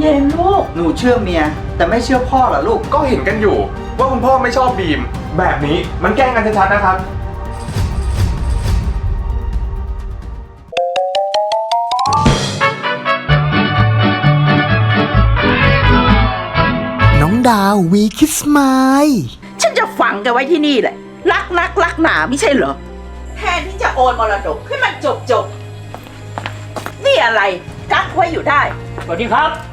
เย็นลูก หนูเชื่อเมีย แต่ไม่เชื่อพ่อเหรอลูก ก็เห็นกันอยู่ ว่าคุณพ่อไม่ชอบบีม แบบนี้มันแกล้งกันชัดๆนะครับ น้องดาววีคิสไมล์ ฉันจะฝังแกไว้ที่นี่แหละ รักนักรักหนาไม่ใช่เหรอ แทนที่จะโอนมรดกให้มันจบจบๆนี่อะไรกักไว้อยู่ได้ สวัสดีครับ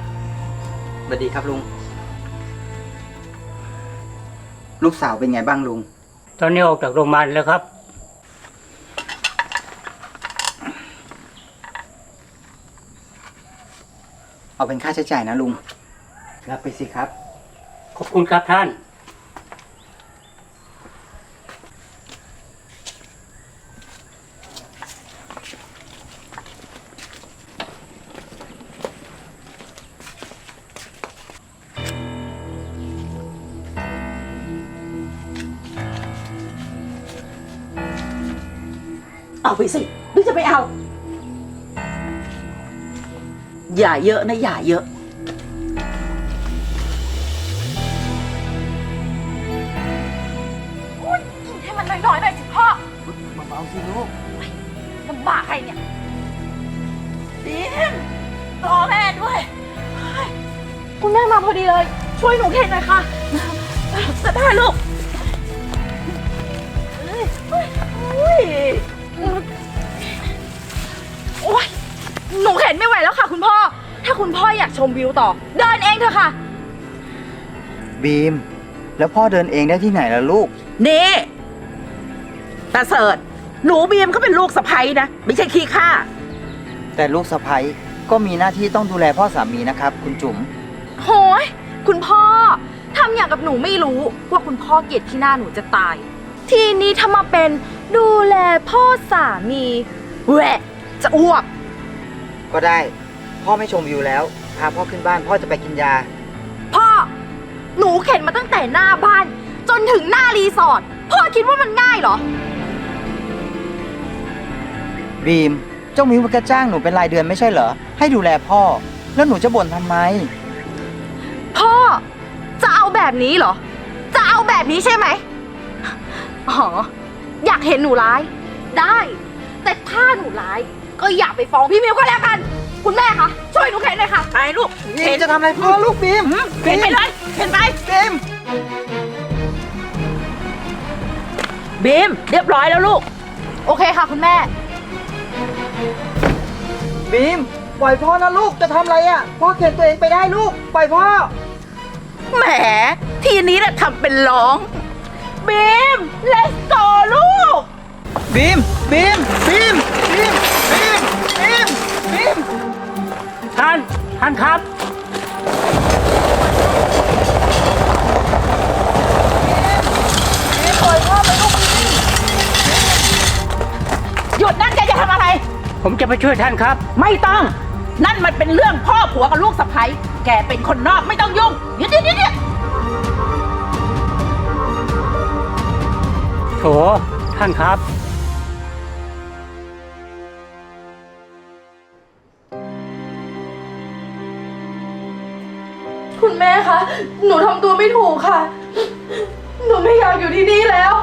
สวัสดีครับลุง ลูกสาวเป็นไงบ้างลุง ตอนนี้ออกจากโรงพยาบาลแล้วครับ เอาเป็นค่าใช้จ่ายนะลุง รับไปสิครับ ขอบคุณครับท่าน เอาไปสิหรือจะไม่เอา อย่าเยอะนะ อย่าเยอะ กินให้มันน้อยๆหน่อยสิพ่อเบาๆสิลูก ลำบากใครเนี่ยบีมรอแม่ด้วยเฮ้ยคุณแม่มาพอดีเลย ช่วยหนูเข็นหน่อยค่ะ จะได้ลูก นูเข็นไม่ไหวแล้วค่ะ คุณพ่อ ถ้าคุณพ่ออยากชมวิวต่อ เดินเองเถอะค่ะ บีม แล้วพ่อเดินเองได้ที่ไหนล่ะลูก นี่ตาเสิร์ตหนูบีมเขาเป็นลูกสะใภ้นะ ไม่ใช่ขี้ข้าแต่ลูกสะใภ้ก็มีหน้าที่ต้องดูแลพ่อสามีนะครับ คุณจุ๋ม โหย คุณพ่อทำอย่างกับหนูไม่รู้ว่าคุณพ่อเกลียดที่หน้าหนูจะตาย ทีนี้ถ้ามาเป็นดูแลพ่อสามีแหวะจะอ้วก ก็ได้ พ่อไม่ชมวิวแล้ว พาพ่อขึ้นบ้านพ่อจะไปกินยา พ่อ หนูเข็นมาตั้งแต่หน้าบ้าน จนถึงหน้ารีสอร์ท พ่อคิดว่ามันง่ายเหรอ บีม เจ้ามิวมันก็จ้างหนูเป็นรายเดือนไม่ใช่เหรอ ให้ดูแลพ่อ แล้วหนูจะบ่นทำไม พ่อ จะเอาแบบนี้เหรอ จะเอาแบบนี้ใช่ไหม อ๋อ อยากเห็นหนูร้าย ได้ แต่ถ้าหนูร้าย ก็อย่าไปฟ้องพี่มิวก็แล้วกัน คุณแม่คะช่วยหนูเข็นหน่อยค่ะไปลูกบีมจะทำอะไรพ่อลูกบีมเข็นไปเลยเข็นไปบีมบีมเรียบร้อยแล้วลูก โอเคค่ะคุณแม่ บีมปล่อยพ่อนะลูกจะทำอะไรอะพ่อเข็นตัวเองไปได้ลูกปล่อยพ่อ แหม ทีนี้แหละทำเป็นร้องบีม let's go ลูก บีมบีมบีมบีมบีม บีมบีมท่าน ท่านครับหยุดนั่นแกจะทำอะไร ผมจะไปช่วยท่านครับ ไม่ต้อง นั่นมันเป็นเรื่องพ่อผัวกับลูกสะใภ้แกเป็นคนนอกไม่ต้องยุ่งเดี๋ยวเดี๋ยวเดี๋ยวโถท่านครับ หนูทำตัวไม่ถูกค่ะ หนูไม่อยากอยู่ที่นี่แล้ว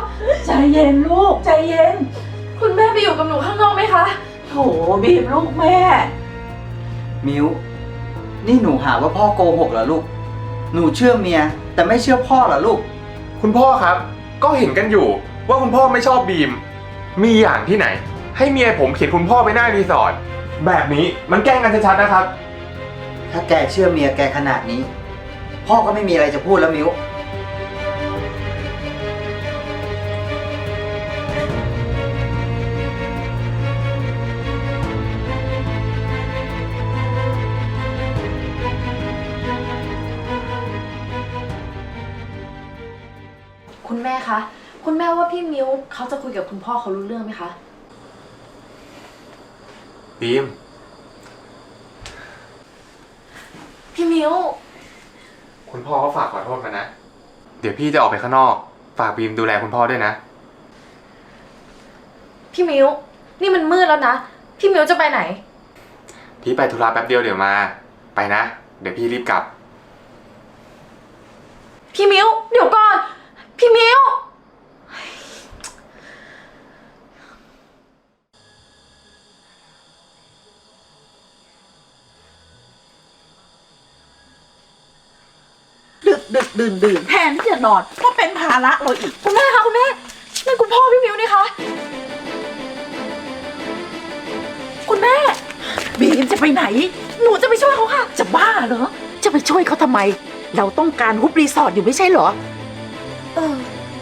ใจเย็นลูก ใจเย็น คุณแม่ไปอยู่กับหนูข้างนอกไหมคะ โถบีมลูกแม่ มิวนี่หนูหาว่าพ่อโกหกเหรอลูก หนูเชื่อเมีย แต่ไม่เชื่อพ่อเหรอลูก คุณพ่อครับ ก็เห็นกันอยู่ ว่าคุณพ่อไม่ชอบบีม มีอย่างที่ไหน ให้เมียผมเขียนคุณพ่อไปหน้ารีสอร์ทแบบนี้มันแกล้งกันชัดๆนะครับ ถ้าแกเชื่อเมียแกขนาดนี้ พ่อก็ไม่มีอะไรจะพูดแล้วมิวคุณแม่คะ คุณแม่ว่าพี่มิวเขาจะคุยกับคุณพ่อเขารู้เรื่องไหมคะ บีม พี่มิว คุณพ่อก็ฝากขอโทษมานะ เดี๋ยวพี่จะออกไปข้างนอก ฝากบีมดูแลคุณพ่อด้วยนะ พี่มิว นี่มันมืดแล้วนะ พี่มิวจะไปไหน พี่ไปธุระแป๊บเดียวเดี๋ยวมา ไปนะ เดี๋ยวพี่รีบกลับ พี่มิว เดี๋ยวก่อน พี่มิว ดึกดึกดื่นดื่นแทนที่จะนอนก็เป็นภาระเราอีก คุณแม่คะคุณแม่นั่นคุณพ่อพี่มิวนี่คะคุณแม่บีมจะไปไหน หนูจะไปช่วยเขาค่ะ จะบ้าเหรอ จะไปช่วยเขาทำไม เราต้องการฮุบรีสอร์ทอยู่ไม่ใช่เหรอ เออ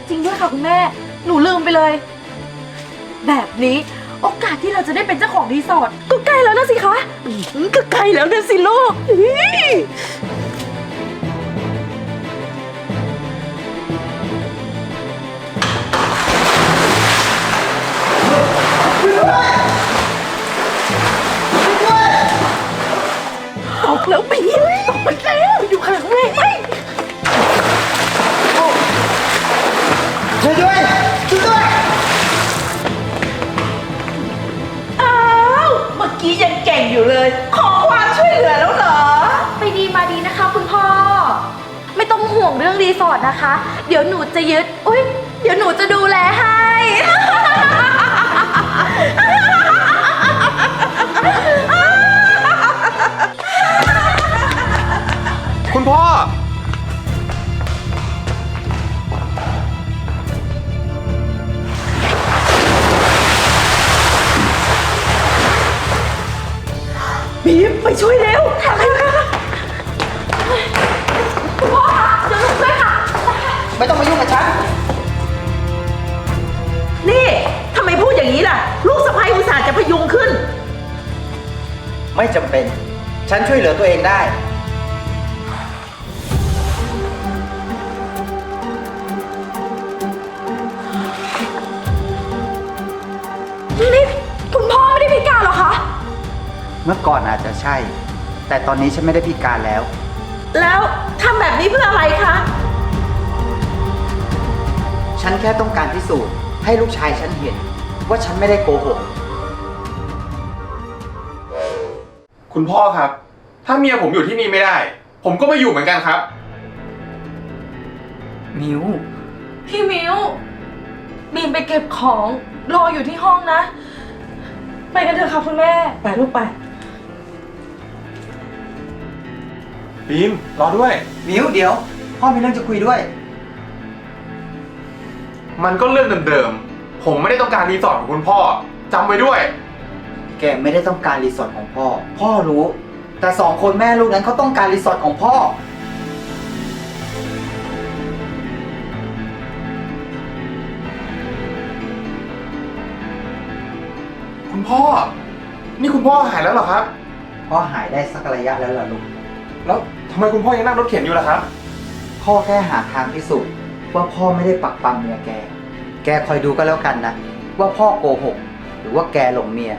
จริงด้วยค่ะคุณแม่ หนูลืมไปเลย แบบนี้โอกาสที่เราจะได้เป็นเจ้าของรีสอร์ทก็ใกล้แล้วนะสิคะอืมก็ใกล้แล้วนะสิลูก ยวหนูจะยึด อุ้ยเดี๋ยวหนูจะดูแลให้ คุณพ่อ บีมไปช่วยเร็วคุณ ไม่ต้องมายุ่งกับฉัน นี่ทำไมพูดอย่างนี้ล่ะ ลูกสะใภ้อุตส่าห์จะพยุงขึ้น ไม่จำเป็น ฉันช่วยเหลือตัวเองได้ นี่คุณพ่อไม่ได้พิการเหรอคะ เมื่อก่อนอาจจะใช่ แต่ตอนนี้ฉันไม่ได้พิการแล้ว แล้วทำแบบนี้เพื่ออะไรคะ ฉันแค่ต้องการพิสูจน์ให้ลูกชายฉันเห็น ว่าฉันไม่ได้โกหก คุณพ่อครับ ถ้าเมียผมอยู่ที่นี่ไม่ได้ ผมก็ไม่อยู่เหมือนกันครับ มิวพี่มิวบีมไปเก็บของรออยู่ที่ห้องนะ ไปกันเถอะค่ะคุณแม่ ไปลูกไป บีมรอด้วย มิวเดี๋ยว พ่อมีเรื่องจะคุยด้วย มันก็เรื่องเดิมๆ ผมไม่ได้ต้องการรีสอร์ทของคุณพ่อจำไว้ด้วย แกไม่ได้ต้องการรีสอร์ทของพ่อ พ่อรู้ แต่สองคนแม่ลูกนั้นเขาต้องการรีสอร์ทของพ่อ คุณพ่อ นี่คุณพ่อหายแล้วเหรอครับ พ่อหายได้สักระยะแล้วล่ะลูก แล้วทำไมคุณพ่อยังนั่งรถเข็นอยู่ล่ะครับ พ่อแค่หาทางพิสูจน์ ว่าพ่อไม่ได้ปักปั๊มเมียแก แกคอยดูก็แล้วกันนะ ว่าพ่อโกหก หรือว่าแกหลงเมีย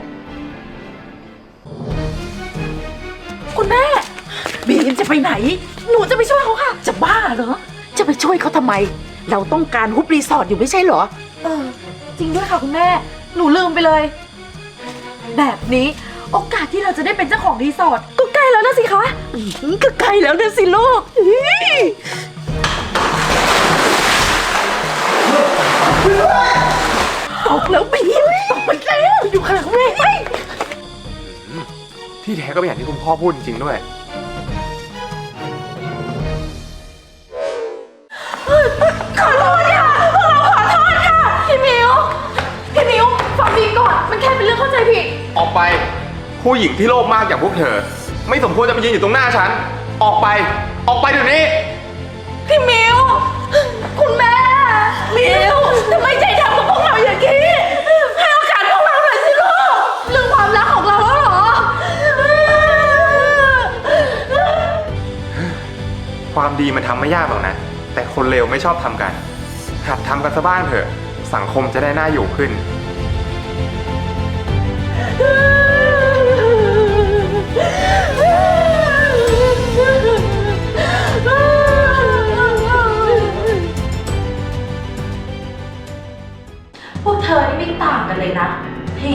คุณแม่บีมจะไปไหน หนูจะไปช่วยเขาค่ะ จะบ้าเหรอ จะไปช่วยเขาทำไม เราต้องการฮุบรีสอร์ทอยู่ไม่ใช่เหรอ เออ จริงด้วยค่ะคุณแม่ หนูลืมไปเลย แบบนี้โอกาสที่เราจะได้เป็นเจ้าของรีสอร์ทก็ใกล้แล้วนะสิคะอืมก็ใกล้แล้วนะสิลูก ตกแล้วบีมตกไปแล้วอยู่ข้างในไหมที่แท้ก็เป็นอย่างที่คุณพ่อพูดจริงๆด้วย ขอโทษค่ะพวกเราขอโทษค่ะ พี่มิว พี่มิวฟังบีมก่อน มันแค่เป็นเรื่องเข้าใจผิด ออกไป ผู้หญิงที่โลภมากอย่างพวกเธอ ไม่สมควรจะมายืนอยู่ตรงหน้าฉัน ออกไป ออกไปเดี๋ยวนี้ พี่มิวคุณแม่มิ วทำไมใจดำกับพวกเราอย่างนี้ ให้โอกาสพวกเราหน่อยสิลูก เรื่องความรักของเราแล้วเหรอ ความดีมันทำไม่ยากหรอกนะ แต่คนเลวไม่ชอบทำกัน หัดทำกันซะบ้างเถอะ สังคมจะได้น่าอยู่ขึ้น เ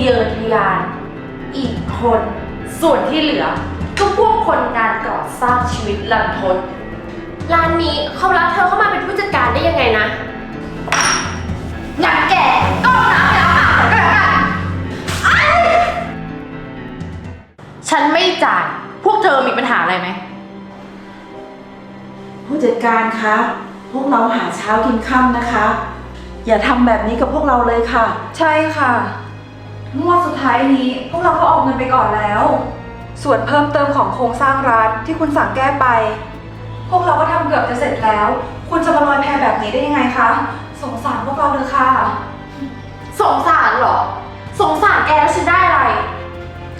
เยอทะยาน อีกคน ส่วนที่เหลือ ก็พวกคนงานก่อสร้างชีวิตลันทดร้านนี้เขารับเธอเข้ามาเป็นผู้จัดการได้ยังไงนะงั้นแกก็เอาน้ำไปอาบน้ำก็แล้วกันไอ้ฉันไม่จ่าย พวกเธอมีปัญหาอะไรไหม ผู้จัดการคะ พวกเราหาเช้ากินค่ำนะคะ อย่าทำแบบนี้กับพวกเราเลยค่ะ ใช่ค่ะ งวดสุดท้ายนี้ พวกเราก็ออกเงินไปก่อนแล้ว ส่วนเพิ่มเติมของโครงสร้างร้านที่คุณสั่งแก้ไป พวกเราก็ทำเกือบจะเสร็จแล้ว คุณจะมาลอยแพแบบนี้ได้ยังไงคะ สงสารพวกเราเลยค่ะ สงสารเหรอ สงสารแกแล้วฉันได้อะไร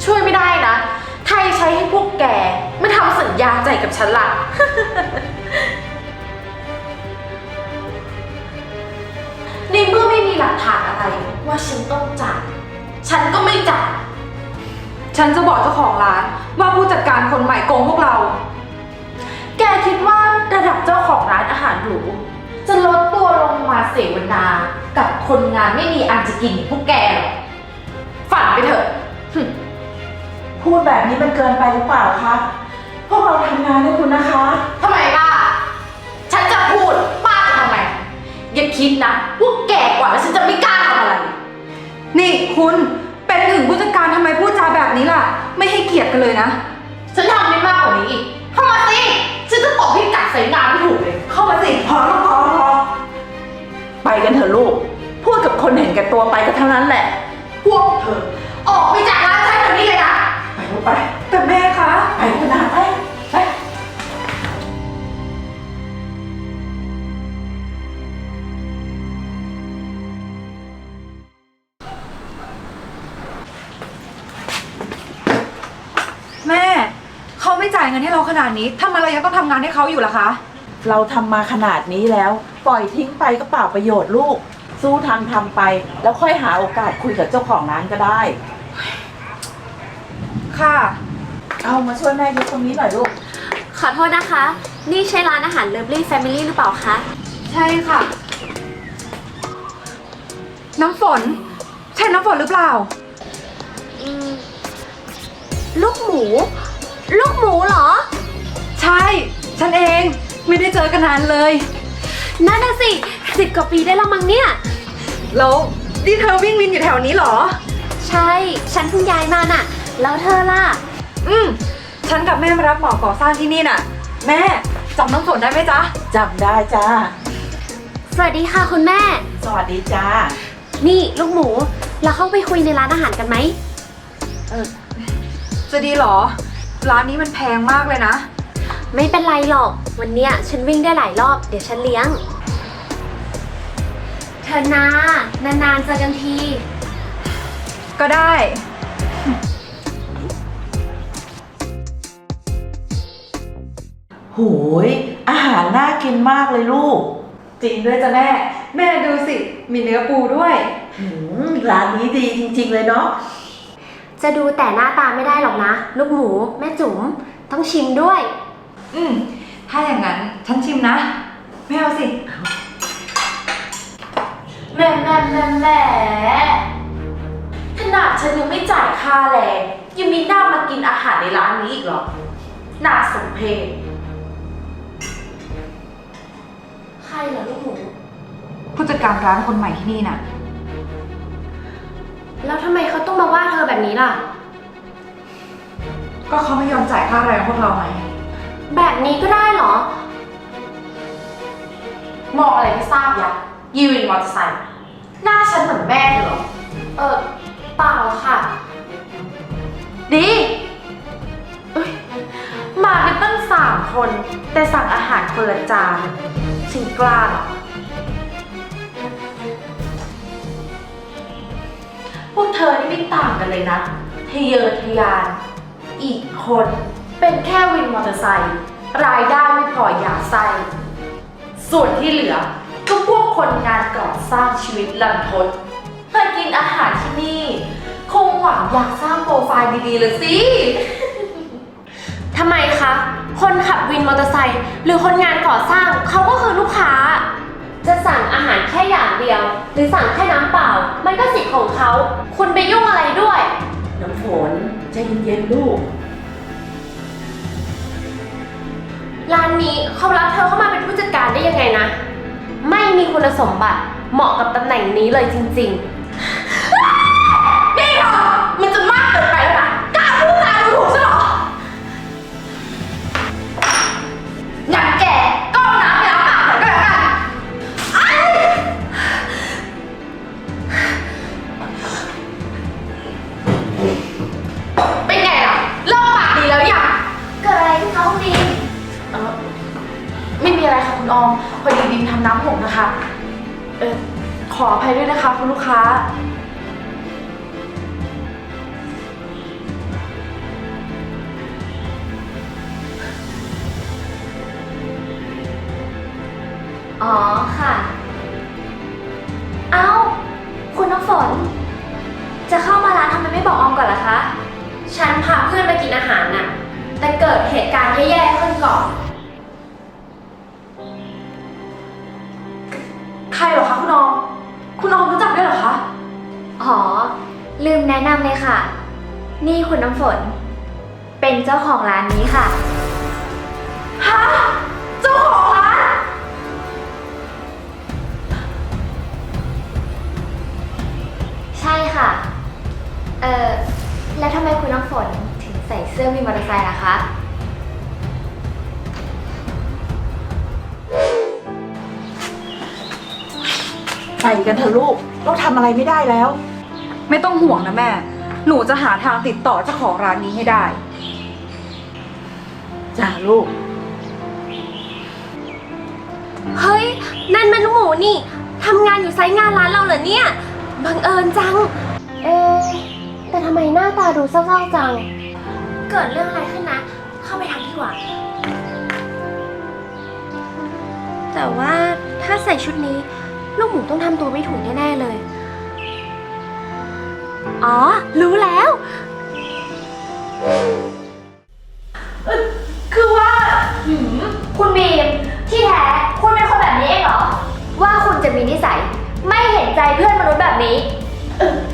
ช่วยไม่ได้นะไทยใช้ให้พวกแกไม่ทำสัญญาใจกับฉันล่ะ ในเมื่อไม่มีหลักฐานอะไรว่าฉันต้องจ่าย ฉันก็ไม่จ่าย ฉันจะบอกเจ้าของร้านว่าผู้จัดการคนใหม่โกงพวกเรา แกคิดว่าระดับเจ้าของร้านอาหารหรูจะลดตัวลงมาเสวนา กับคนงานไม่มีอันจะกินอย่างพวกแกเหรอฝันไปเถอะพูดแบบนี้มันเกินไปหรือเปล่าคะ พวกเราทำงานให้คุณนะคะ ทำไมป้า ฉันจะพูดป้าจะทำไม อย่าคิดนะพวกแก่กว่าแล้วฉันจะไม่กล้าทำอะไร นี่คุณเป็นถึงผู้จัดการทำไมพูดจาแบบนี้ล่ะ ไม่ให้เกียรติกันเลยนะ ฉันทำได้มากกว่านี้อีก เข้ามาสิ ฉันจะตบให้กัดใส่งานไม่ถูกเลย เข้ามาสิ พอแล้วพอพอไปกันเถอะลูก พูดกับคนเห็นแก่ตัวไปก็เท่านั้นแหละ พวกเธอ ออกไปจากร้านฉันเดี๋ยวนี้เลยนะ ไปลูกไป แต่แม่คะ ไปคุณนาไป ไม่จ่ายเงินให้เราขนาดนี้ทำไมเรายังต้องทำงานให้เขาอยู่ล่ะคะ เราทำมาขนาดนี้แล้ว ปล่อยทิ้งไปก็เปล่าประโยชน์ลูก สู้ทำทำไป แล้วค่อยหาโอกาสคุยกับเจ้าของร้านก็ได้ ค่ะ เอามาช่วยแม่ยกตรงนี้หน่อยลูก ขอโทษนะคะ นี่ใช่ร้านอาหาร Lovely Family หรือเปล่าคะ ใช่ค่ะ น้ำฝน ใช่น้ำฝนหรือเปล่า อืม ลูกหมู ลูกหมูเหรอ ใช่ ฉันเองไม่ได้เจอกันนานเลย นั่นน่ะสิสิบกว่าปีได้แล้วมั้งเนี่ย แล้วนี่เธอวิ่งวินอยู่แถวนี้เหรอ ใช่ ฉันเพิ่งย้ายมาน่ะ แล้วเธอล่ะ อืมฉันกับแม่มารับเหมาก่อสร้างที่นี่น่ะ แม่จำน้ำฝนได้ไหมจ๊ะ จำได้จ้า สวัสดีค่ะคุณแม่ สวัสดีจ้า นี่ลูกหมู เราเข้าไปคุยในร้านอาหารกันไหม จะดีเหรอ ร้านนี้มันแพงมากเลยนะ ไม่เป็นไรหรอก วันเนี้ยฉันวิ่งได้หลายรอบ เดี๋ยวฉันเลี้ยง เธอนะนานๆเจอกันที ก็ได้หูยอาหารน่ากินมากเลยลูก จริงด้วยจ้ะแม่ แม่ดูสิ มีเนื้อปูด้วย หืมร้านนี้ดีจริงๆเลยเนาะ จะดูแต่หน้าตาไม่ได้หรอกนะ ลูกหมู แม่จุ๋มต้องชิมด้วย อืม ถ้าอย่างนั้น ฉันชิมนะ ไม่เอาสิแหม่แหม่แหม่แหม่ขนาดฉันยังไม่จ่ายค่าแรงยังมีหน้ามากินอาหารในร้านนี้อีกเหรอน่าสมเพชใครเหรอลูกหมู ผู้จัดการร้านคนใหม่ที่นี่น่ะ แล้วทำไมเขาต้องมาว่าเธอแบบนี้ล่ะ ก็เขาไม่ยอมจ่ายค่าแรงพวกเราไงแบบนี้ก็ได้เหรอ มองอะไรไม่ทราบยะยีวินมอเตอร์ไซค์หน้าฉันเหมือนแม่เธอเหรอ เออเปล่าค่ะ ดีเอ้ยมากันตั้งสามคน แต่สั่งอาหารคนละจานฉันกล้าเหรอ พวกเธอนี่ไม่ต่างกันเลยนะทะเยอทะยาน อีกคนเป็นแค่วินมอเตอร์ไซค์รายได้ไม่พออยากไส้ส่วนที่เหลือก็พวกคนงานก่อสร้างชีวิตลันทดมากินอาหารที่นี่ คงหวังอยากสร้างโปรไฟล์ดีๆเลยสิ ทำไมคะ คนขับวินมอเตอร์ไซค์หรือคนงานก่อสร้างเขาก็คือลูกค้า จะสั่งอาหารแค่อย่างเดียว หรือสั่งแค่น้ำเปล่า มันก็สิทธิ์ของเขา คุณไปยุ่งอะไรด้วย น้ำฝนใจเย็นๆลูก ร้านนี้เขารับเธอเข้ามาเป็นผู้จัดการได้ยังไงนะ ไม่มีคุณสมบัติเหมาะกับตำแหน่งนี้เลยจริง ๆ ไม่มีอะไรค่ะคุณออม พอดีบิมทำน้ำหกนะคะ เออขออภัยด้วยนะคะ คุณลูกค้า อ๋อค่ะ เอ้า คุณน้ำฝน จะเข้ามาร้านทำไมไม่บอกออมก่อนล่ะคะ ฉันพาเพื่อนไปกินอาหารน่ะ แต่เกิดเหตุการณ์แย่ๆขึ้นก่อน ใครเหรอคะคุณออม คุณออมรู้จักด้วยเหรอคะ อ๋อ ลืมแนะนำเลยค่ะ นี่คุณน้ำฝน เป็นเจ้าของร้านนี้ค่ะ ฮะ เจ้าของร้าน ใช่ค่ะ เอ่อแล้วทำไมคุณน้ำฝนถึงใส่เสื้อวินมอเตอร์ไซค์ล่ะคะ ใส่กันเถอะลูก เราทำอะไรไม่ได้แล้ว ไม่ต้องห่วงนะแม่ หนูจะหาทางติดต่อเจ้าของร้านนี้ให้ได้ จ้าลูก เฮ้ย นั่นมันหมูนี่ ทำงานอยู่ไซต์งานร้านเราเหรอเนี่ย บังเอิญจัง เอ๊ะแต่ทำไมหน้าตาดูเศร้าๆจัง เกิดเรื่องอะไรขึ้นนะ เข้าไปทำดีกว่า แต่ว่าถ้าใส่ชุดนี้ ลูกหมูต้องทำตัวไม่ถูกแน่ๆเลย อ๋อ รู้แล้ว คือว่าหืมคุณบีมที่แท้คุณเป็นคนแบบนี้เองเหรอ ว่าคุณจะมีนิสัย ไม่เห็นใจเพื่อนมนุษย์แบบนี้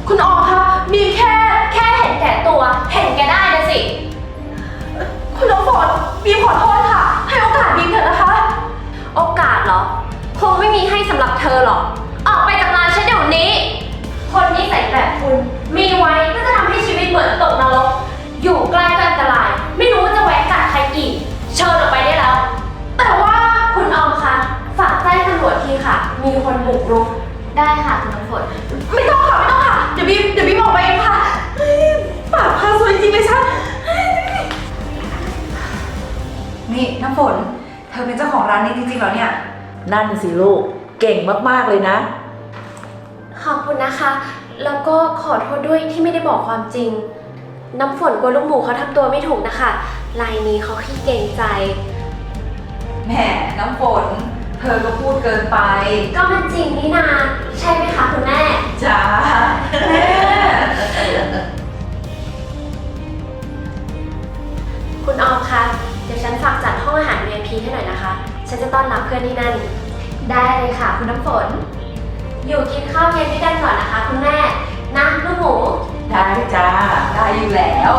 คุณออมคะบีมแค่แค่เห็นแก่ตัว เห็นแก่ได้นะสิ คุณน้ำฝนบีมขอโทษค่ะ ให้โอกาสบีมเถอะนะคะ งไม่มีให้สำหรับเธอหรอก ออกไปจากร้านฉันเดี๋ยวนี้ คนนิสัยแบบคุณ มีไว้ก็จะทำให้ชีวิตเหมือนตกนรก อยู่ใกล้ก็อันตราย ไม่รู้ว่าจะแหวกกัดใครอีก เชิญออกไปได้แล้ว แต่ว่าคุณออมคะ ฝากแจ้งตำรวจทีค่ะ มีคนบุกรุก ได้ค่ะคุณน้ำฝน ไม่ต้องค่ะ ไม่ต้องค่ะ เดี๋ยวบีมเดี๋ยวบีมออกไปเองค่ะเฮ้ยปากพาสวยจริงเลยฉัน นี่น้ำฝน เธอเป็นเจ้าของร้านนี้จริงๆเหรอเนี่ย นั่นสิลูก เก่งมากๆเลยนะ ขอบคุณนะคะ แล้วก็ขอโทษด้วยที่ไม่ได้บอกความจริง น้ำฝนกลัวลูกหมูเขาทำตัวไม่ถูกนะคะลายนี้เขาขี้เกรงใจ แหมน้ำฝน เธอก็พูดเกินไป ก็มันจริงนี่นา ใช่ไหมคะคุณแม่ จ้าแม่คุณออมคะ เดี๋ยวฉันฝากจัดห้องอาหาร VIP ให้หน่อยนะคะ ฉันจะต้อนรับเพื่อนที่นั่น ได้เลยค่ะ คุณน้ำฝน อยู่กินข้าวเย็นด้วยกันก่อนนะคะ คุณแม่นะลูกหมู ได้จ้า ได้อยู่แล้ว